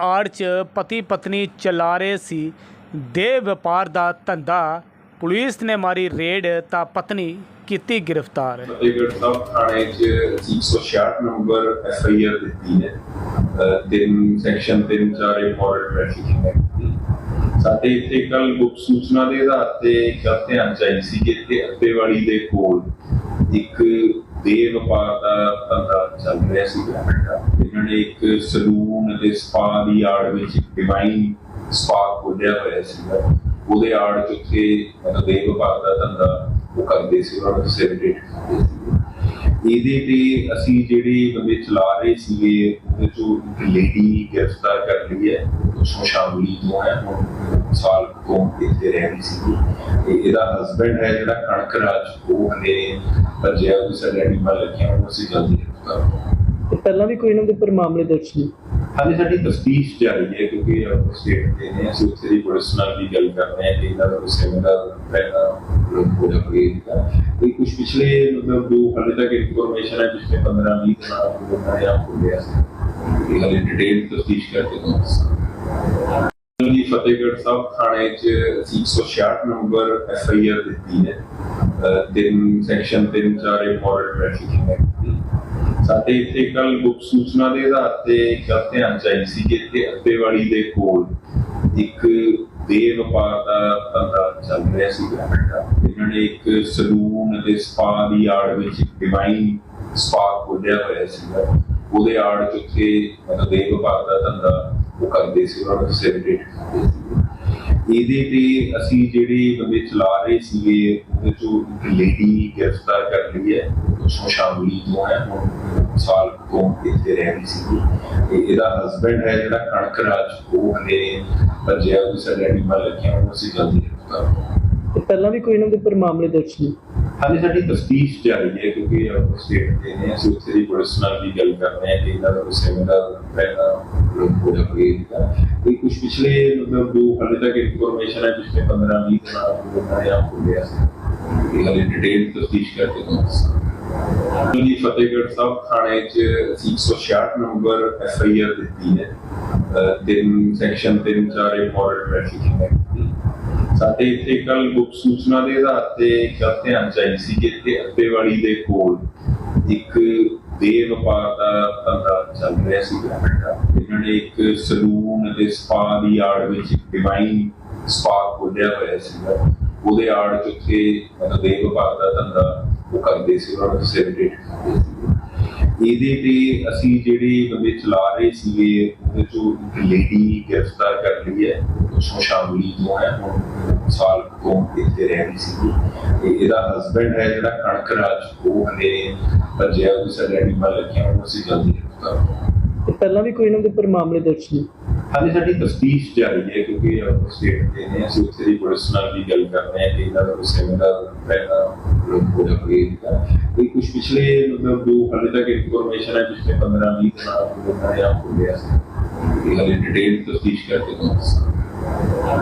ਆੜ 'ਚ ਪਤੀ ਪਤਨੀ ਚਲਾ ਰਹੇ ਸੀ। ਦੇਹ ਵਪਾਰ ਦਾ ਧੰਦਾ। ਪੁਲਿਸ ਨੇ ਮਾਰੀ ਰੇਡ ਤਾਂ ਪਤਨੀ ਕੀਤੀ ਗ੍ਰਿਫਤਾਰ। ਫਤਿਹਗੜ੍ਹ ਸਾਹਿਬ ਥਾਣੇ 'ਚ 166 ਨੰਬਰ ਐਫ ਆਈ ਆਰ ਦਿੱਤੀ ਹੈ। ਤਿੰਨ ਸੈਕਸ਼ਨ 3 4 ਇੰਪੋਰਟ ਟ੍ਰੈਫਿਕਿੰਗ ਐਕਟ ਦੀ ਸਾਡੇ ਇੱਥੇ ਕੱਲ ਗੁਪਤ ਸੂਚਨਾ ਦੇ ਆਧਾਰ ਤੇ ਇੱਕ ਧਿਆਨ ਚ ਸੀ ਕਿ ਇੱਥੇ ਅੱਤੇਵਾਲੀ ਦੇ ਕੋਲ ਇੱਕ ਦੇਹ ਵਪਾਰ ਦਾ ਧੰਦਾ ਚੱਲ ਰਿਹਾ ਸੀ ਬੈਠਾ ਇਹਨਾਂ ਨੇ ਇੱਕ ਸਲੂਨ ਅਤੇ ਸਪਾ ਦੀ ਆੜ ਵਿੱਚ ਡਿਵਾਈਨ ਸਪਾ ਖੋਲਿਆ ਹੋਇਆ ਸੀਗਾ ਉਹਦੇ ਆੜ ਚ ਉੱਥੇ ਮਤਲਬ ਦੇਹ ਵਪਾਰ ਦਾ ਧੰਦਾ ਉਹ ਕਰਦੇ ਸੀ, ਉਹਨਾਂ ਨੂੰ ਫੈਸਿਲਿਟੇਟ ਕਰਦੇ ਸੀ। ਇਹਦੇ ਤੇ ਅਸੀਂ ਜਿਹੜੀ ਬੰਦੇ ਚਲਾ ਰਹੇ ਸੀਗੇ, ਉਹਦੇ ਚੋਂ ਇੱਕ ਲੇਡੀ ਗ੍ਰਿਫਤਾਰ ਕਰ ਲਈ ਹੈ। ਉਸਨੂੰ ਸ਼ਾਮਲੀ ਜੋ ਹੈ, ਹੁਣ ਸਾਲ ਤੋਂ ਇੱਥੇ ਰਹਿ ਰਹੀ ਸੀ ਤੇ ਇਹਦਾ ਹਸਬੰਡ ਹੈ, ਜਿਹੜਾ ਕਣਕ ਰਾਜ ਉਹ ਹਲੇ ਭੱਜਿਆ ਉਹ ਸਾਡੇ ਐਨੀਮਲ ਲੱਗਿਆ ਉਹਨੂੰ ਅਸੀਂ ਜਲਦੀ ਤੇ। ਪਹਿਲਾਂ ਵੀ ਕੋਈ ਇਹਨਾਂ ਦੇ ਉੱਪਰ ਮਾਮਲੇ ਦਰਜ ਨੇ ਹਾਲੇ ਸਾਡੀ ਤਫਤੀਸ਼ ਜਾਰੀ ਹੈ ਕਿਉਂਕਿ ਸਟੇਟ ਦੇ ਨੇ ਅਸੀਂ ਉੱਥੇ ਦੀ ਪੁਲਿਸ ਨਾਲ ਵੀ ਗੱਲ ਕਰ ਰਹੇ ਹਾਂ ਕਿ ਇਹਨਾਂ ਦਾ ਕੋਈ ਸੈਮੀਨਾਰ ਪਹਿਲਾਂ ਹੋ ਜਾਵੇਗਾ ਕੋਈ ਕੁਝ ਪਿਛਲੇ ਮਤਲਬ ਜੋ ਹਾਲੇ ਤੱਕ ਇਨਫੋਰਮੇਸ਼ਨ ਹੈ ਪਿਛਲੇ 15 20 ਦਿਨਾਂ ਤੋਂ ਆਪ ਖੋਲਿਆ ਸੀ। ਇਹ ਹਾਲੇ ਡਿਟੇਲ ਤਫਤੀਸ਼ ਕਰਕੇ ਦੱਸਾਂਗੇ। ਜੀ ਫਤਿਹਗੜ੍ਹ ਸਾਹਿਬ ਥਾਣੇ 'ਚ 166 ਨੰਬਰ ਐਫ ਆਈ ਆਰ ਦਿੱਤੀ ਹੈ। ਤਿੰਨ ਸੈਕਸ਼ਨ 3 4 ਇੰਪੋਰਟ ਟ੍ਰੈਫਿਕਿੰਗ ਐਕਟ ਸਾਡੇ ਇੱਥੇ ਕੱਲ ਗੁਪਤ ਸੂਚਨਾ ਦੇ ਆਧਾਰ ਤੇ ਗੱਲ ਧਿਆਨ ਚ ਸੀ ਕਿ ਇੱਥੇ ਅੱਤੇਵਾਲੀ ਦੇ ਕੋਲ ਇੱਕ ਦੇਹ ਵਪਾਰ ਦਾ ਧੰਦਾ ਚੱਲ ਰਿਹਾ ਸੀ। ਇਹਨਾਂ ਨੇ ਇੱਕ ਸਲੂਨ ਅਤੇ ਸਪਾ ਦੀ ਆੜ ਵਿੱਚ ਡਿਵਾਈਨ ਸਪਾ ਖੋਲਿਆ ਹੋਇਆ ਸੀਗਾ। ਉਹਦੇ ਆੜ ਚ ਉੱਥੇ ਮਤਲਬ ਦੇਹ ਵਪਾਰ ਦਾ ਧੰਦਾ ਉਹ ਕਰਦੇ ਸੀ, ਉਹਨਾਂ ਨੂੰ ਫੈਸਿਲਿਟੇਟ ਇਹਦੇ ਤੇ ਅਸੀਂ ਜਿਹੜੀ ਬੰਦੇ ਚਲਾ ਰਹੇ ਸੀਗੇ, ਉਹਦੇ ਚੋਂ ਇੱਕ ਲੇਡੀ ਗ੍ਰਿਫਤਾਰ ਕਰ ਲਈ ਹੈ, ਉਸਨੂੰ ਸ਼ਾਮਲੀ ਜੋ ਹੈ, ਹੁਣ ਸਾਲ ਤੋਂ ਇੱਥੇ ਰਹਿ ਰਹੀ ਸੀ ਤੇ ਇਹਦਾ ਹਸਬੰਡ ਹੈ, ਜਿਹੜਾ ਕਣਕ ਰਾਜ, ਉਹ ਹਲੇ ਭੱਜਿਆ ਉਹ ਸਾਡੇ ਐਨੀਮਲ ਲੱਗਿਆ ਉਹਨੂੰ ਅਸੀਂ ਜਲਦੀ ਗ੍ਰਿਫਤਾਰ ਤੇ ਪਹਿਲਾਂ ਵੀ ਕੋਈ ਇਹਨਾਂ ਦੇ ਉੱਪਰ ਮਾਮਲੇ ਦਰਜ ਨੇ? ਹਾਲੇ ਸਾਡੀ ਤਫਤੀਸ਼ ਜਾਰੀ ਹੈ ਕਿਉਂਕਿ ਆਪਾਂ ਸਟੇਟ ਦੇ ਨੇ, ਅਸੀਂ ਉੱਥੇ ਦੀ ਪੁਲਿਸ ਨਾਲ ਵੀ ਗੱਲ ਕਰ ਰਹੇ ਹਾਂ ਕਿ ਇਹਨਾਂ ਦਾ ਕੋਈ ਸੈਮੀਨਾਰ ਪਹਿਲਾਂ ਹੋ ਜਾਵੇਗਾ ਕੋਈ ਕੁਝ ਪਿਛਲੇ, ਮਤਲਬ ਜੋ ਹਾਲੇ ਤੱਕ ਇਨਫੋਰਮੇਸ਼ਨ ਹੈ, ਪਿਛਲੇ 15 20 ਦਿਨਾਂ ਤੋਂ ਉਹਨਾਂ ਨੇ ਆਪ ਖੋਲਿਆ ਸੀ ਇਹ ਹਾਲੇ ਡਿਟੇਲ ਤਫਤੀਸ਼ ਕਰਕੇ ਤੁਹਾਨੂੰ ਦੱਸਾਂਗੇ। ਜੀ, ਫਤਿਹਗੜ੍ਹ ਸਾਹਿਬ ਥਾਣੇ 'ਚ ਅਸੀਂ 166 ਨੰਬਰ ਐਫ ਆਈ ਆਰ ਦਿੱਤੀ ਹੈ। ਅਹ ਤਿੰਨ ਸੈਕਸ਼ਨ 3 4 ਇੰਪੋਰਟ ਟ੍ਰੈਫਿਕਿੰਗ ਐਕਟ ਦੀ ਸਾਡੇ ਇੱਥੇ ਕੱਲ ਗੁਪਤ ਸੂਚਨਾ ਦੇ ਆਧਾਰ ਤੇ ਗੱਲ ਧਿਆਨ ਚ ਸੀ ਕਿ ਇੱਥੇ ਅੱਤੇਵਾਲੀ ਦੇ ਕੋਲ ਇੱਕ ਦੇਹ ਵਪਾਰ ਦਾ ਧੰਦਾ ਚੱਲ ਰਿਹਾ ਸੀ ਬੈਠਾ ਇਹਨਾਂ ਨੇ ਇੱਕ ਸਲੂਨ ਅਤੇ ਸਪਾ ਦੀ ਆੜ ਵਿੱਚ ਡਿਵਾਈਨ ਸਪਾ ਖੋਲਿਆ ਹੋਇਆ ਸੀਗਾ। ਉਹਦੇ ਆੜ ਚ ਉੱਥੇ ਮਤਲਬ ਦੇਹ ਵਪਾਰ ਦਾ ਧੰਦਾ ਉਹ ਕਰਦੇ ਸੀ, ਉਹਨਾਂ ਨੂੰ ਸੈਲੀਬ੍ਰੇਟ ਕਰਦੇ ਸੀ। ਇਹਦੇ ਤੇ ਅਸੀਂ ਜਿਹੜੀ ਬੰਦੇ ਚਲਾ ਰਹੇ ਸੀਗੇ, ਉਹਦੇ ਚੋਂ ਇੱਕ ਲੇਡੀ ਗ੍ਰਿਫਤਾਰ ਕਰ ਲਈ ਹੈ ਉਸਨੂੰ ਸ਼ਾਮਲੀ ਜੋ ਹੈ, ਹੁਣ ਸਾਲ ਤੋਂ ਇੱਥੇ ਰਹਿ ਰਹੀ ਸੀ ਤੇ ਇਹਦਾ ਹਸਬੰਡ ਹੈ, ਜਿਹੜਾ ਕਣਕ ਰਾਜ, ਉਹ ਹਲੇ ਭੱਜਿਆ, ਉਹ ਸਾਡੇ ਐਨੀਮਲ ਲੱਗਿਆ ਉਹਨੂੰ ਅਸੀਂ ਜਲਦੀ ਗ੍ਰਿਫਤਾਰ ਕਰਾਂਗੇ ਪਹਿਲਾਂ ਵੀ ਕੋਈ ਇਹਨਾਂ ਦੇ ਉੱਪਰ ਮਾਮਲੇ ਦਰਜ ਨੇ? ਹਾਲੇ ਸਾਡੀ ਤਫਤੀਸ਼ ਜਾਰੀ ਹੈ ਕਿਉਂਕਿ ਆਪਾਂ ਸਟੇਟ ਦੇ ਨੇ, ਅਸੀਂ ਉੱਥੇ ਦੀ ਪੁਲਿਸ ਨਾਲ ਵੀ ਗੱਲ ਕਰ ਰਹੇ ਹਾਂ ਕਿ ਇਹਨਾਂ ਦਾ ਕੋਈ ਸੈਮੀਨਾਰ ਪਹਿਲਾਂ ਹੋ ਜਾਵੇਗਾ ਕੋਈ ਕੁਝ ਪਿਛਲੇ, ਮਤਲਬ ਜੋ ਹਾਲੇ ਤੱਕ ਇਨਫੋਰਮੇਸ਼ਨ ਹੈ, ਪਿਛਲੇ 15 20 ਦਿਨਾਂ ਤੋਂ ਉਹਨਾਂ ਨੇ ਆਪ ਖੋਲਿਆ ਸੀ। ਇਹ ਹਾਲੇ ਡਿਟੇਲ ਤਫਤੀਸ਼ ਕਰਕੇ ਤੁਹਾਨੂੰ ਦੱਸਾਂਗੇ।